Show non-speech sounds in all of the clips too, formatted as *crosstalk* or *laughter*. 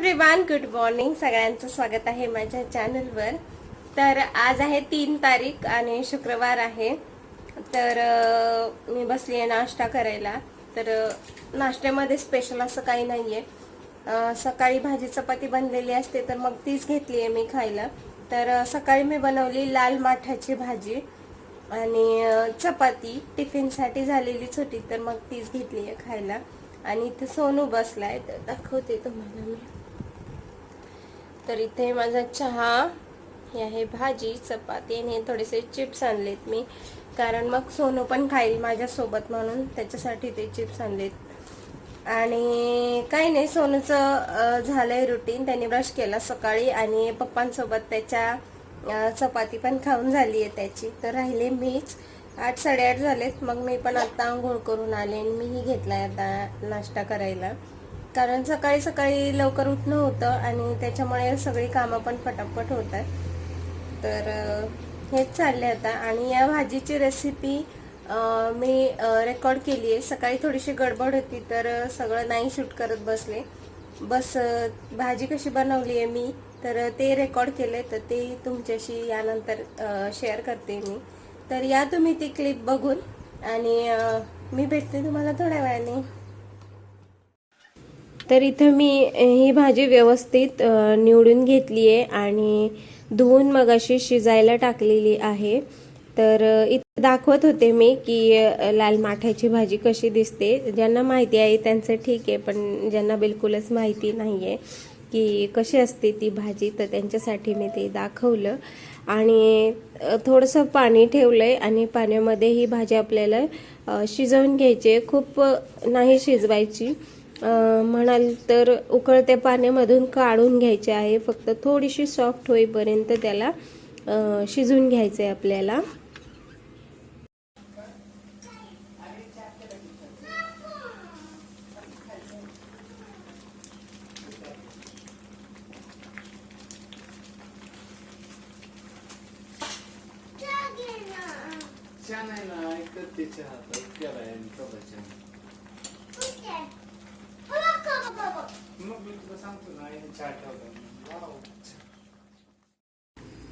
Everyone good morning सगळ्यांचं स्वागत आहे माझ्या चॅनलवर तर आज आहे तीन तारीख आणि शुक्रवार आहे. तर मी बसली आहे नाश्ता करायला. तर नाश्त्यामध्ये स्पेशल असं काही नाही आहे सकाळी भाजी चपाती बनलेली असते तर मग तीच घेतली आहे मी खायला. तर सकाळी मी बनवली लाल माठाची भाजी आणि चपाती. टिफिनसाठी झालेलीच होती तर मग तीच घेतली आहे खायला. आणि इथे सोनू बसलाय. तर दाखवते तुम्हाला मी. तर इथे माझा चहा हे आहे भाजी चपाती आणि हे थोडेसे चिप्स आणलेत मी. कारण मग सोनू पण खाईल माझ्यासोबत म्हणून त्याच्यासाठी ते चिप्स आणलेत. आणि काही नाही सोनूचं झालं झालंय रुटीन त्याने ब्रश केला सकाळी आणि पप्पांसोबत त्याच्या चपाती पण खाऊन झाली आहे त्याची. तर राहिले मीच. आठ साडेआठ झालेत. मग मी पण आत्ता आंघोळ करून आले आणि मीही घेतलाय आता नाश्ता करायला. कारण सकाळी सकाळी लवकर उठणं होतं आणि त्याच्यामुळे सगळी कामं पण पटापट होतात तर हेच चालले आता. आणि या भाजीची रेसिपी मी रेकॉर्ड केली आहे. सकाळी थोडीशी गडबड होती तर सगळं नाही शूट करत बसले. बस भाजी कशी बनवली आहे मी तर ते रेकॉर्ड केले तर ते तुमच्याशी यानंतर शेअर करते मी. तर या तुम्ही ती क्लिप बघून आणि मी भेटते तुम्हाला थोड्या वेळाने. तर इथं मी ही भाजी व्यवस्थित निवडून घेतली आहे आणि धुवून मग अशी शिजायला टाकलेली आहे. तर इथं दाखवत होते मी की लाल माठ्याची भाजी कशी दिसते. ज्यांना माहिती आहे त्यांचं ठीक आहे पण ज्यांना बिलकुलच माहिती नाही आहे की कशी असते ती भाजी तर त्यांच्यासाठी मी ते दाखवलं. आणि थोडंसं पाणी ठेवलं आहे आणि पाण्यामध्ये ही भाजी आपल्याला शिजवून घ्यायची आहे. खूप नाही शिजवायची. म्हणाल तर उकळत्या पाण्यामधून काढून घ्यायचे आहे. फक्त थोडीशी सॉफ्ट होईपर्यंत त्याला अं, शिजवून घ्यायचं आहे आपल्याला नाही ना ऐकत केलाय मग मी तुला सांगतो ना आईने चहा ठेवला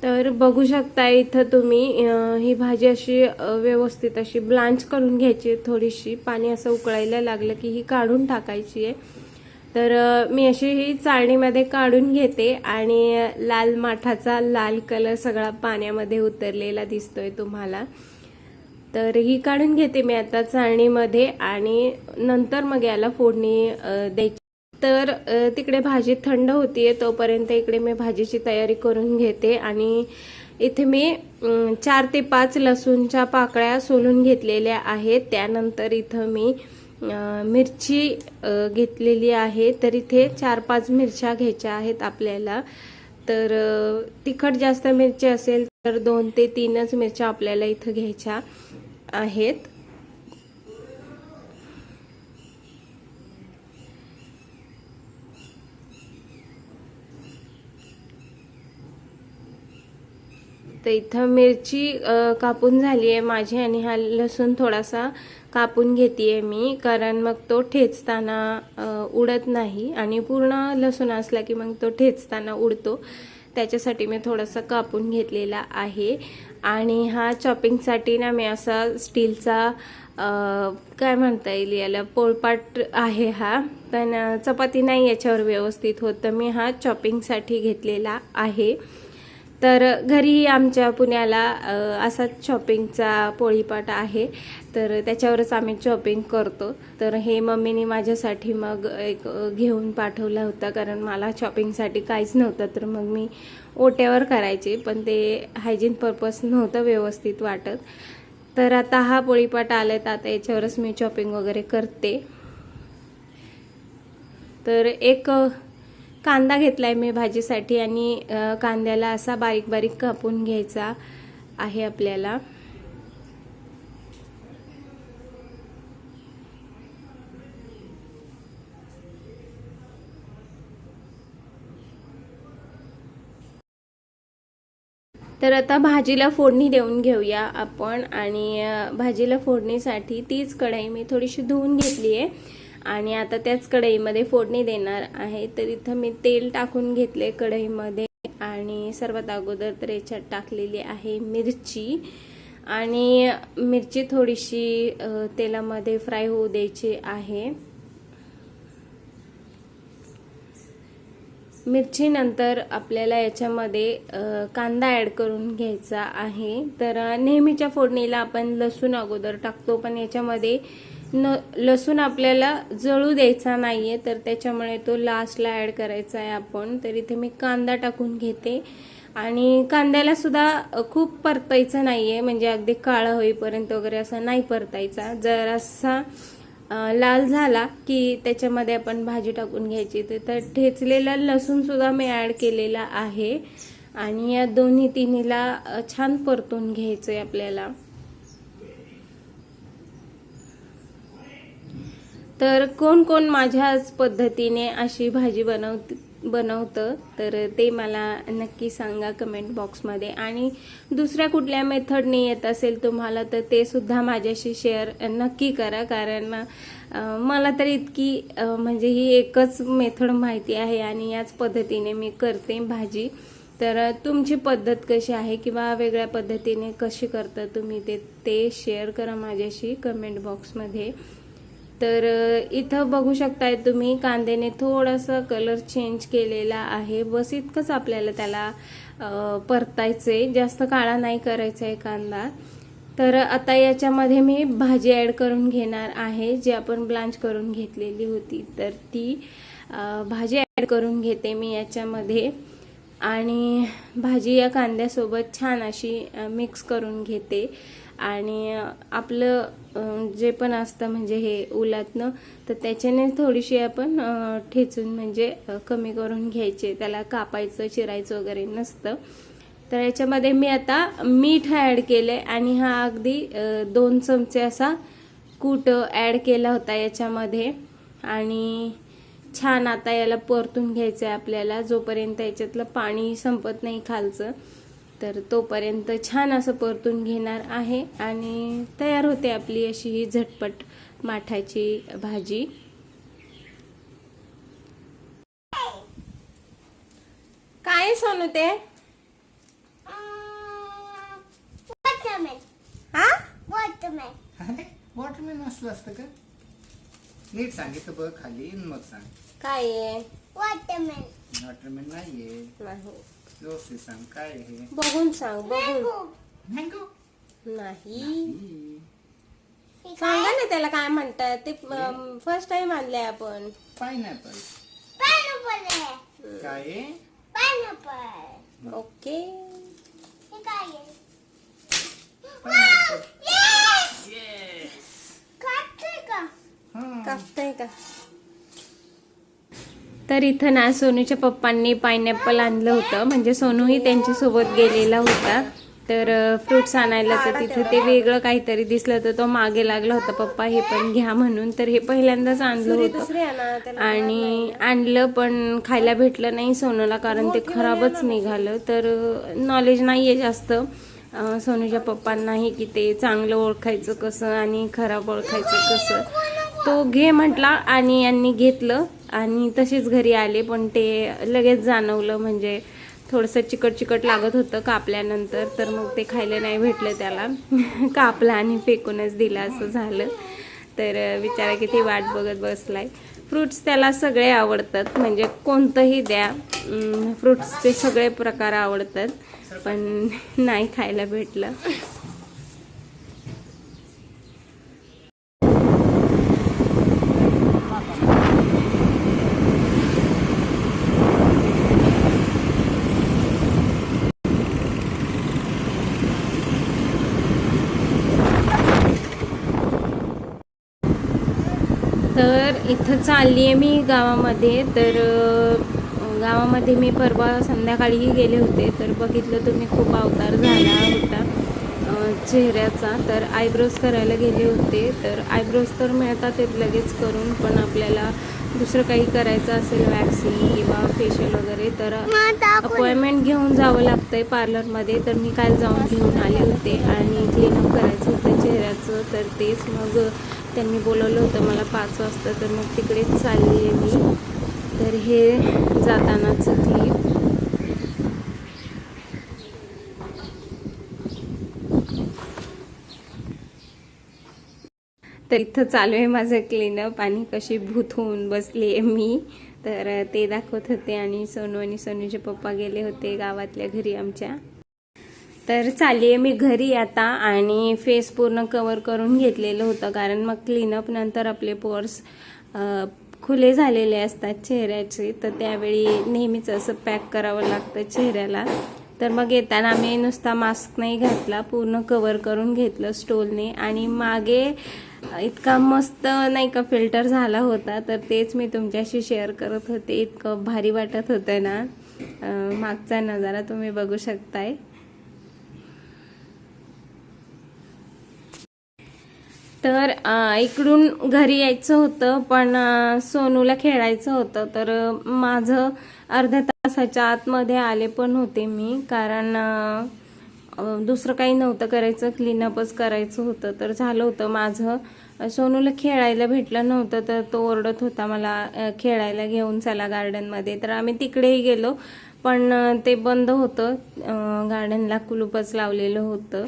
तर बघू शकता इथं तुम्ही ही भाजी अशी व्यवस्थित अशी ब्लांच करून घ्यायची आहे थोडीशी. पाणी असं उकळायला लागलं की ही काढून टाकायची आहे. तर मी अशी ही चाळणीमध्ये काढून घेते आणि लाल माठाचा लाल कलर सगळा पाण्यामध्ये उतरलेला दिसतोय तुम्हाला. तर ही काढून घेते मी आता चाळणीमध्ये आणि नंतर मग याला फोडणी द्यायची. तर तिकडे भाजी थंड होतीये तोपर्यंत इकडे मी भाजीची तयारी करून घेते आणि इथे मी चार ते पाच लसूणच्या पाकळ्या सोलून घेतलेल्या आहेत. त्यानंतर इथं मी मिरची घेतलेली आहे. तर इथे चार पाच मिरच्या घ्यायच्या आहेत आपल्याला. तर तिखट जास्त मिरची असेल तर दोन ते तीनच मिरच्या आपल्याला इथं घ्यायच्या आहेत. तर इथं मिरची कापून झाली आहे माझी आणि हा लसूण थोडासा कापून घेते मी कारण मग तो ठेचताना उडत नाही आणि पूर्ण लसूण असला की मग तो ठेचताना उडतो. त्याच्यासाठी मी थोडासा कापून घेतलेला आहे. आणि हा चॉपिंगसाठी ना मी असा स्टीलचा काय म्हणता येईल याला पोळपाट आहे हा. पण चपाती नाही याच्यावर व्यवस्थित होत. तर मी हा चॉपिंगसाठी घेतलेला आहे. तर घरी आमच्या पुण्याला असाच शॉपिंगचा पोळीपाट आहे. तर त्याच्यावरच आम्ही शॉपिंग करतो. तर हे मम्मीने माझ्यासाठी मग एक घेऊन पाठवला होता. कारण मला शॉपिंगसाठी काहीच नव्हतं. तर मग मी ओट्यावर करायचे. पण ते हायजीन पर्पज नव्हतं व्यवस्थित वाटत. तर आता हा पोळीपाट आलाय. तर आता याच्यावरच मी शॉपिंग वगैरे करते. तर एक कांदा कांदा घेतलाय मी भाजीसाठी आणि कांद्याला असा बारीक बारीक कापून घ्यायचा आहे आपल्याला. तर आता भाजीला फोडणी देऊन घेऊया आपण आणि भाजीला फोडणीसाठी तीच कढई मी थोडीशी धुवून घेतली आहे आणि आता त्याच कढईमध्ये फोडणी देणार आहे. तर इथं मी तेल टाकून घेतले कढईमध्ये आणि सर्वात अगोदर तर याच्यात टाकलेली आहे मिरची. आणि मिरची थोडीशी तेलामध्ये फ्राय होऊ द्यायची आहे. मिरची नंतर आपल्याला याच्यामध्ये कांदा ॲड करून घ्यायचा आहे. तर नेहमीच्या फोडणीला आपण लसूण अगोदर टाकतो पण याच्यामध्ये न लसूण आपल्याला जळू द्यायचा नाही आहे तर त्याच्यामुळे तो लास्टला ॲड करायचा आहे आपण. तर इथे मी कांदा टाकून घेते. आणि कांद्याला सुद्धा खूप परतायचं नाही आहे म्हणजे अगदी काळा होईपर्यंत वगैरे असं नाही परतायचा. जरासा लाल झाला की त्याच्यामध्ये आपण भाजी टाकून घ्यायची. तर ठेचलेला लसूणसुद्धा मी ॲड केलेला आहे. आणि या दोन्ही तिन्हीला छान परतून घ्यायचं आहे आपल्याला. तर कोण कोण माझ्याच पद्धतीने अशी भाजी बनवत बनवतं तर ते मला नक्की सांगा कमेंट बॉक्समध्ये आणि दुसऱ्या कुठल्या मेथडने येत असेल तुम्हाला तर ते सुद्धा माझ्याशी शेअर नक्की करा. कारण मला तर इतकी म्हणजे ही एकच मेथड माहिती आहे आणि याच पद्धतीने मी करते भाजी. तर तुमची पद्धत कशी आहे किंवा वेगळ्या पद्धतीने कशी करता तुम्ही ते ते शेअर करा माझ्याशी कमेंट बॉक्समध्ये तर इथं बघू शकताय तुम्ही कांद्याने थोडासा कलर चेंज केलेला आहे. बस इतकंच आपल्याला त्याला परतायचं परतायचंय. जास्त काळा नाही करायचा आहे कांदा. तर आता याच्यामध्ये मी भाजी ॲड करून घेणार आहे जी आपण ब्लांच करून घेतलेली होती. तर ती भाजी ॲड करून घेते मी याच्यामध्ये. आणि भाजी या कांद्यासोबत छान अशी मिक्स करून घेते. आणि आपलं जे पण असतं म्हणजे हे उलातनं तर त्याच्याने थोडीशी आपण ठेचून म्हणजे कमी करून घ्यायचे. त्याला कापायचं चिरायचं वगैरे नसतं. तर याच्यामध्ये मी आता मीठ ॲड केले आणि हा अगदी दोन चमचे असा कूट ॲड केला होता याच्यामध्ये. आणि छान आता याला परतून घ्यायचं आहे आपल्याला जोपर्यंत याच्यातलं पाणी संपत नाही खालचं. तर तोपर्यंत छान असं परतून घेणार आहे आणि तयार होते आपली अशी ही झटपट माठाची भाजी. काय सोनू ते. हा? वॉटरमॅन असलं असतं का? नीट सांगितलं बघ खाली मग सांग. काय आहे? Watermelon. वॉटरमॅन नाहीये. नाही. व्यवस्थित सांग काय आहे हे बघून सांग बघून Mango. मँगो नाही सांगा ना त्याला काय म्हणतात ते फर्स्ट टाइम आणलंय आपण पायनॅपल Pineapple आहे. काय आहे Pineapple. ओके हे काय आहे? Yes! हा. कापताय का तर इथं ना सोनूच्या पप्पांनी पायनॅपल आणलं होतं. म्हणजे सोनूही त्यांच्यासोबत गेलेला होता. तर फ्रुट्स आणायला तर तिथं ते वेगळं काहीतरी दिसलं तर तो मागे लागला होता पप्पा हे पण घ्या म्हणून. तर हे पहिल्यांदाच आणलं होतं. आणि आणलं पण खायला भेटलं नाही सोनूला कारण ते खराबच निघालं. तर नॉलेज नाहीये जास्त. अं, सोनूच्या पप्पांनाही की ते चांगलं ओळखायचं कसं आणि खराब ओळखायचं कसं. तो घे म्हटला आणि यांनी घेतलं. आणि तसेच घरी आले पण ते लगेच जाणवलं म्हणजे थोडंसं चिकट चिकट लागत होतं कापल्यानंतर. तर मग ते खायला नाही भेटलं त्याला. *laughs* कापला आणि फेकूनच दिला असं झालं. तर विचारा की किती वाट बघत बसलाय. फ्रुट्स त्याला सगळे आवडतात. म्हणजे कोणतंही द्या. फ्रुट्सचे सगळे प्रकार आवडतात. पण नाही खायला भेटलं. तर इथं चालली आहे मी गावामध्ये. तर गावामध्ये मी परवा संध्याकाळीही गेले होते. तर बघितलं तुम्ही खूप अवतार झाला होता चेहऱ्याचा. तर आयब्रोज करायला गेले होते. तर आयब्रोज तर मिळतात ते लगेच करून पण आपल्याला दुसरं काही करायचं असेल वॅक्सिंग किंवा फेशियल वगैरे तर अपॉइंटमेंट घेऊन जावं लागतं आहे पार्लरमध्ये तर मी काल जाऊन घेऊन आले होते आणि क्लीनअप करायचं होतं चेहऱ्याचं. तर तेच मग त्यांनी बोलवलं होतं मला पाच वाजता तर मग तिकडेच चालली आहे मी. तर हे जातानाचं क्लिप तर इथं चालू आहे माझं क्लीनअप आणि कशी भूत होऊन बसली आहे मी. तर ते दाखवत होते आणि सोनू आणि सोनूचे पप्पा गेले होते गावातल्या घरी आमच्या. तर चालली आहे मी घरी आता आणि फेस पूर्ण कवर करून घेतलेलं होतं कारण मग क्लीनअप नंतर आपले पोर्स खुले झालेले असतात चेहऱ्याचे. तर त्यावेळी नेहमीच असं पॅक करावं लागतं चेहऱ्याला. तर मग येताना मी नुसता मास्क नाही घातला पूर्ण कवर करून घेतलं स्टोलने आणि मागे इतका मस्त नाही का फिल्टर झाला होता तर तेच मी तुमच्याशी शेअर करत होते. इतकं भारी वाटत होतं ना. मागचा नजारा तुम्ही बघू शकताय. तर इकडून घरी यायचं होतं पण सोनूला खेळायचं होतं. तर माझं अर्ध्या तासाच्या आतमध्ये आले पण होते मी कारण दुसरं काही नव्हतं करायचं क्लीनअपच करायचं होतं. तर झालं होतं माझं. सोनूला खेळायला भेटलं नव्हतं तर तो ओरडत होता मला खेळायला घेऊन चला गार्डनमध्ये. तर आम्ही तिकडेही गेलो पण ते बंद होतं. गार्डनला कुलूपच लावलेलं होतं.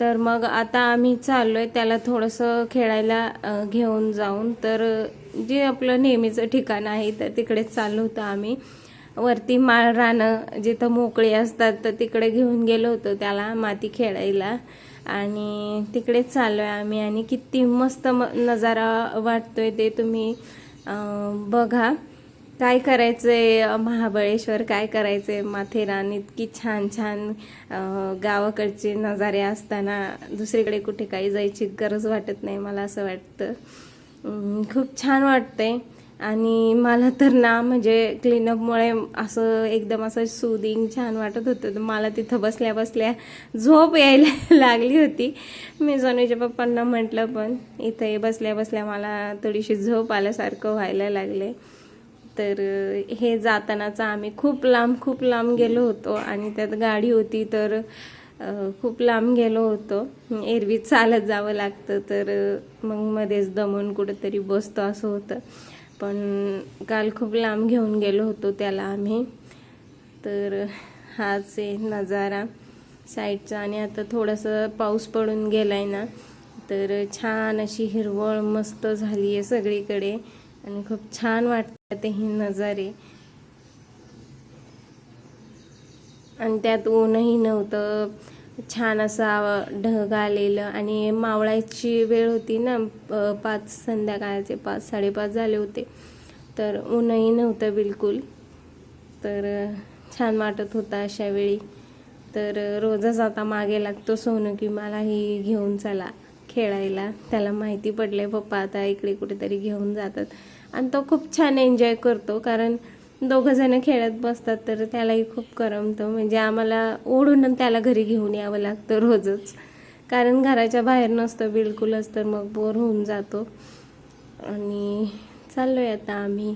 तर मग आता आम्ही चाललोय त्याला थोडंसं खेळायला घेऊन जाऊन. तर जे आपलं नेहमीचं ठिकाण आहे तर तिकडेच चाललो होतो आम्ही. वरती माळ रानं जिथं मोकळी असतात तर तिकडे घेऊन गेलो होतो त्याला माती खेळायला. आणि तिकडेच चाललो आहे आम्ही. आणि किती मस्त म नजारा वाटतोय ते तुम्ही बघा. काय करायचंय महाबळेश्वर? काय करायचंय? माथेरान? इतकी छान छान गावाकडचे नजारे असताना दुसरीकडे कुठे काही जायची गरज वाटत नाही मला असं वाटतं. खूप छान वाटतंय. आणि मला तर ना म्हणजे क्लीनअपमुळे असं एकदम असं सुदिंग छान वाटत होतं. तर मला तिथं बसल्या बसल्या झोप यायला *laughs* लागली होती. मी सोनूच्या पप्पांना म्हटलं पण इथे बसल्या बसल्या मला थोडीशी झोप आल्यासारखं व्हायला लागले तर हे जातानाचा आम्ही खूप लांब खूप लांब गेलो होतो आणि त्यात गाडी होती तर खूप लांब गेलो होतो. एरवी चालत जावं लागतं तर मग मध्येच दमून कुठंतरी बसतो असं होतं. पण काल खूप लांब घेऊन गेलो होतो त्याला आम्ही. तर हाच आहे नजारा साईडचा आणि आता थोडंसं पाऊस पडून गेलाय ना तर छान अशी हिरवळ मस्त झाली आहे सगळीकडे आणि खूप छान वाटतं हे नजारे. आणि त्यात ऊनही नव्हतं. छान असा ढग आलेलं. आणि मावळायची वेळ होती ना पाच संध्याकाळचे पाच साडेपाच झाले होते. तर ऊनही नव्हतं बिलकुल. तर छान वाटत होतं अशा वेळी. तर रोजच आता मागे लागतो सोनू की मला ही घेऊन चला खेळायला. त्याला माहिती पडले पप्पा आता इकडे कुठेतरी घेऊन जातात. आणि तो खूप छान एन्जॉय करतो. कारण दोघं जण खेळत बसतात तर त्यालाही खूप करमतं. म्हणजे आम्हाला ओढून त्याला घरी घेऊन यावं लागतं रोजच. कारण घराच्या बाहेर नसतं बिलकुलच तर मग बोर होऊन जातो. आणि चाललो आहे आता आम्ही.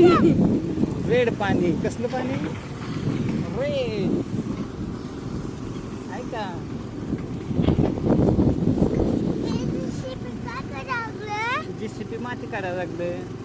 रेड पाणी. कसलं पाणी? रेड. ऐका जीसीपी माती काढायला लागलं.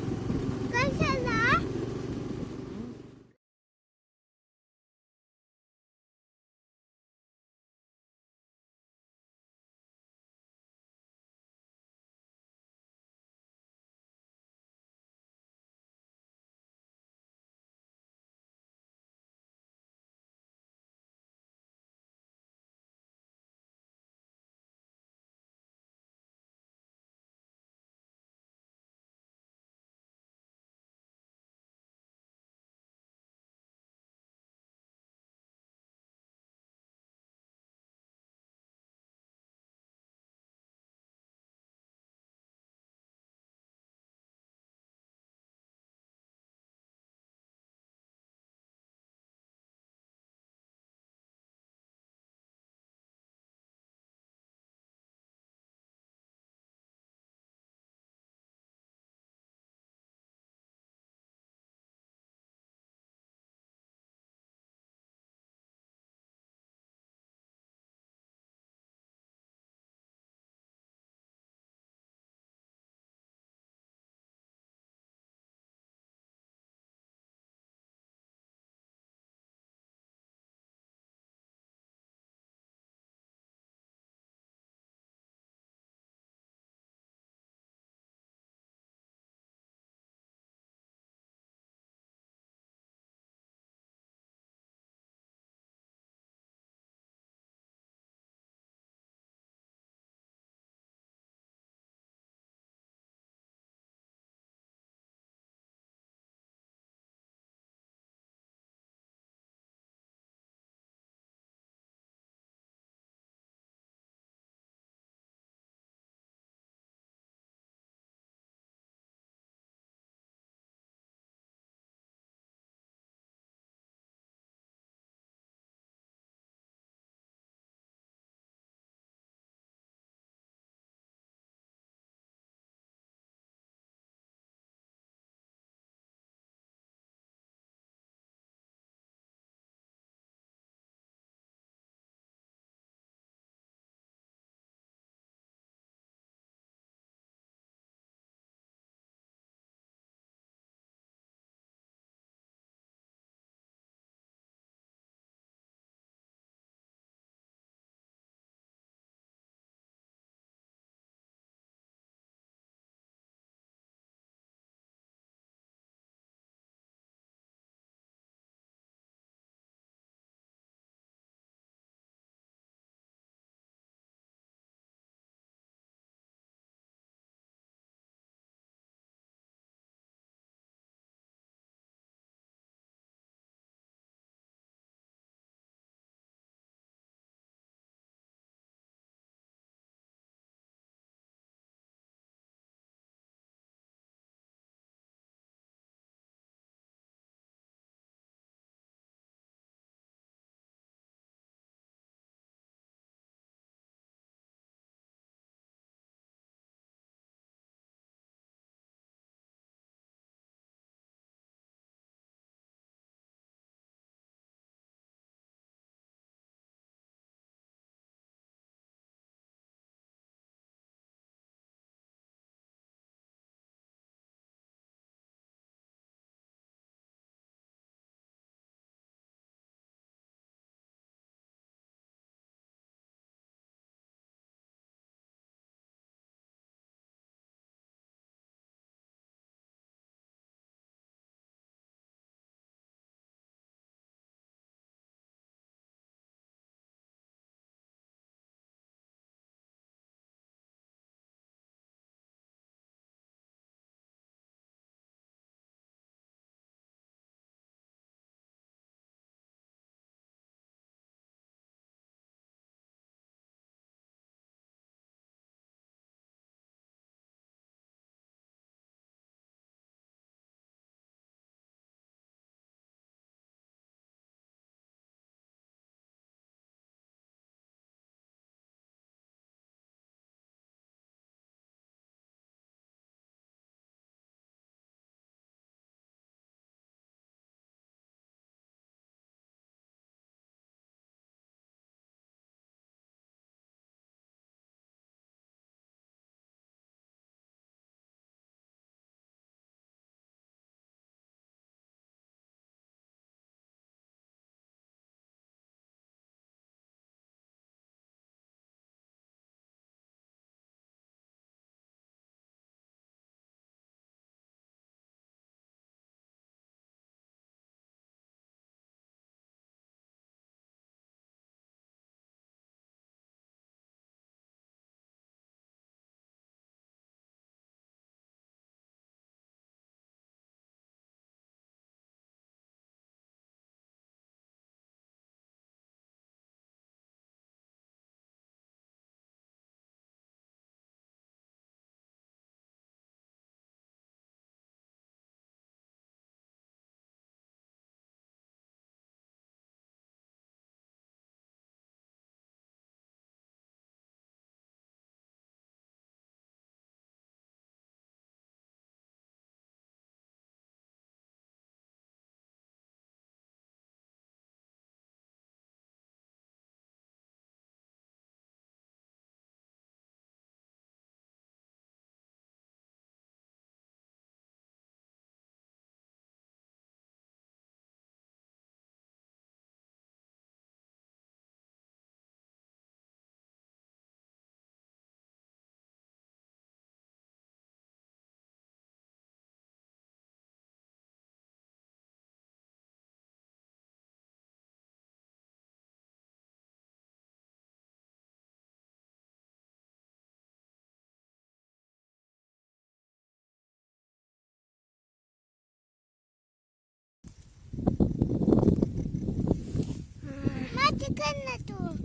तू.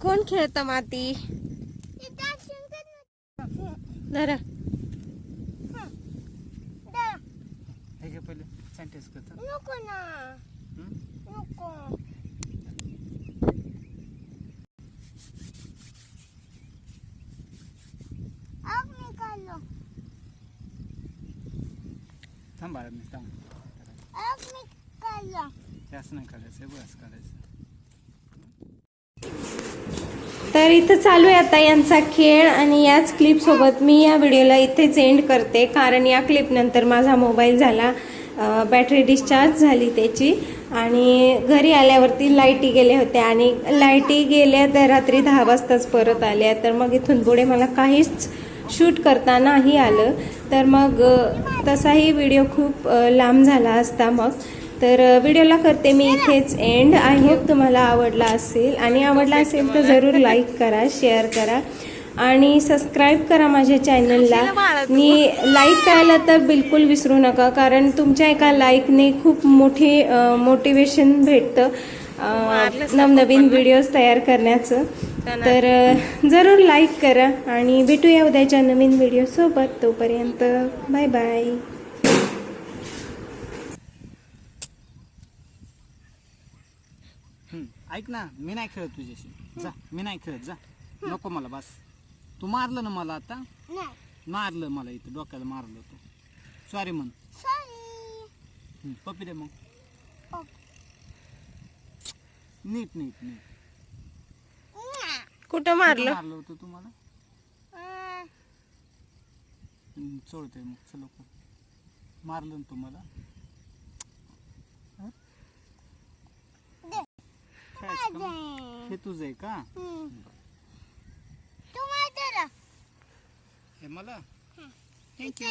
कोण खेळतं माती? धरा. तर इथं चालू आहे आता यांचा खेळ आणि याच क्लिप सोबत मी या व्हिडिओला इथेच एंड करते. कारण या क्लिप नंतर माझा मोबाईल झाला बॅटरी डिस्चार्ज झाली त्याची. आणि घरी आल्यावरती लाईटी गेल्या होत्या आणि लाईटी गेल्या तर रात्री दहा वाजताच परत आल्या. तर मग इथून पुढे मला काहीच शूट करता नाही आलं. तर मग तसाही व्हिडिओ खूप लांब झाला असता मग. तर व्हिडिओला करते मी इथेच एंड आय होप तुम्हाला आवडला असेल. आणि आवडला असेल तर जरूर लाईक करा शेअर करा. आणि सबस्क्राईब करा माझ्या चॅनलला मी लाईक करायला तर बिलकुल विसरू नका कारण तुमच्या एका लाईकने खूप मोठी मोटिवेशन भेटतं नवनवीन व्हिडिओज तयार करण्याचं. तर जरूर लाईक करा. आणि भेटूया उद्याच्या नवीन व्हिडिओ सोबत. तोपर्यंत बाय बाय हं, ऐक ना मी नाही खेळत तुझ्याशी. जा मी नाही खेळत जा. नको मला बस. तू मारलं ना मला आता? नाही. मारलं मला इथं डोक्याला मारलं तू. सॉरी म्हण. सॉरी पप्पी दे मग. नीट नीट नीट. कुठं कुठं मारलं? मारलं होतं तुम्हाला? चोळतोय मग चलो मारलं ना तुम्हाला? हे तुझं आहे का? तू माझं हे मला? थँक्यू